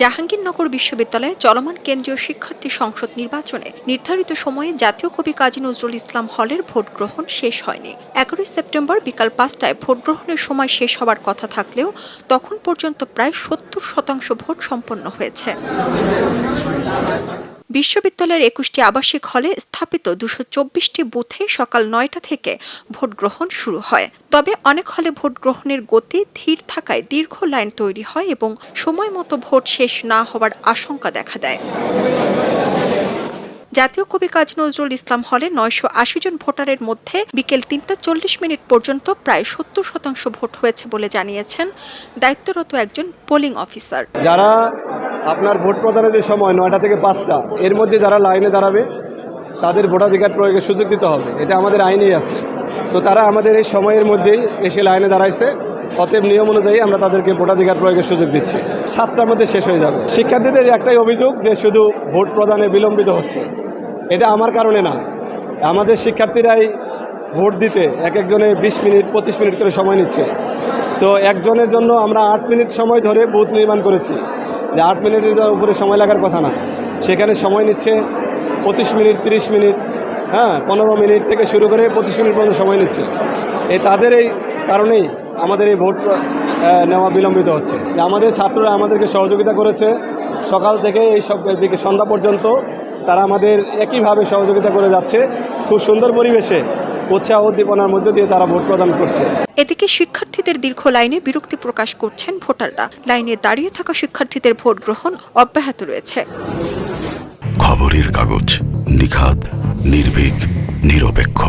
জাহাঙ্গীরনগর বিশ্ববিদ্যালয়ে চলমান কেন্দ্রীয় শিক্ষার্থী সংসদ নির্বাচনে নির্ধারিত সময়ে জাতীয় কবি কাজী নজরুল ইসলাম হলের ভোট গ্রহণ শেষ হয়নি। এগারোই সেপ্টেম্বর বিকাল পাঁচটায় ভোট গ্রহণের সময় শেষ হওয়ার কথা থাকলেও তখন পর্যন্ত প্রায় সত্তর শতাংশ ভোট সম্পন্ন হয়েছে। বিশ্ববিদ্যালয়ের একুশটি আবাসিক হলে স্থাপিত দুশো চব্বিশটি বুথে সকাল নয়টা থেকে ভোট গ্রহণ শুরু হয়। তবে অনেক হলে ভোট গ্রহণের গতি ধীর থাকায় দীর্ঘ লাইন তৈরি হয় এবং সময় মতো ভোট শেষ না হওয়ার আশঙ্কা দেখা দেয়। জাতীয় কবি কাজী নজরুল ইসলাম হলে নয়শো আশি জন ভোটারের মধ্যে বিকেল তিনটা চল্লিশ মিনিট পর্যন্ত প্রায় সত্তর শতাংশ ভোট হয়েছে বলে জানিয়েছেন দায়িত্বরত একজন পোলিং অফিসার। যারা আপনার ভোট প্রদানের যে সময় নয়টা থেকে পাঁচটা, এর মধ্যে যারা লাইনে দাঁড়াবে, তাদের ভোটাধিকার প্রয়োগের সুযোগ দিতে হবে। এটা আমাদের আইনেই আছে। তো তারা আমাদের এই সময়ের মধ্যেই এসে লাইনে দাঁড়াইছে। অতএব নিয়ম অনুযায়ী আমরা তাদেরকে ভোটাধিকার প্রয়োগের সুযোগ দিচ্ছি। সাতটার মধ্যে শেষ হয়ে যাবে। শিক্ষার্থীদের একটাই অভিযোগ যে শুধু ভোট প্রদানে বিলম্বিত হচ্ছে। এটা আমার কারণে না। আমাদের শিক্ষার্থীরাই ভোট দিতে এক একজনে বিশ মিনিট, পঁচিশ মিনিট করে সময় নিচ্ছে। তো একজনের জন্য আমরা আট মিনিট সময় ধরে বুথ নির্মাণ করেছি। যে আট মিনিটের উপরে সময় লাগার কথা না। সেখানে সময় নিচ্ছে পঁচিশ মিনিট, তিরিশ মিনিট হ্যাঁ পনেরো মিনিট থেকে শুরু করে পঁচিশ মিনিট পর্যন্ত সময় নিচ্ছে। এই তাদের এই কারণেই আমাদের এই ভোট নেওয়া বিলম্বিত হচ্ছে। আমাদের ছাত্ররা আমাদেরকে সহযোগিতা করেছে, সকাল থেকে এই সব সন্ধ্যা পর্যন্ত তারা আমাদের একইভাবে সহযোগিতা করে যাচ্ছে। খুব সুন্দর পরিবেশে উৎসাহ উদ্দীপনার মধ্যে দিয়ে তারা ভোট প্রদান করছে। এদিকে শিক্ষার্থীদের দীর্ঘ লাইনে বিরক্তি প্রকাশ করছেন ভোটাররা। লাইনে দাঁড়িয়ে থাকা শিক্ষার্থীদের ভোট গ্রহণ অব্যাহত রয়েছে। খবরের কাগজ নিখাদ নির্ভীক নিরপেক্ষ।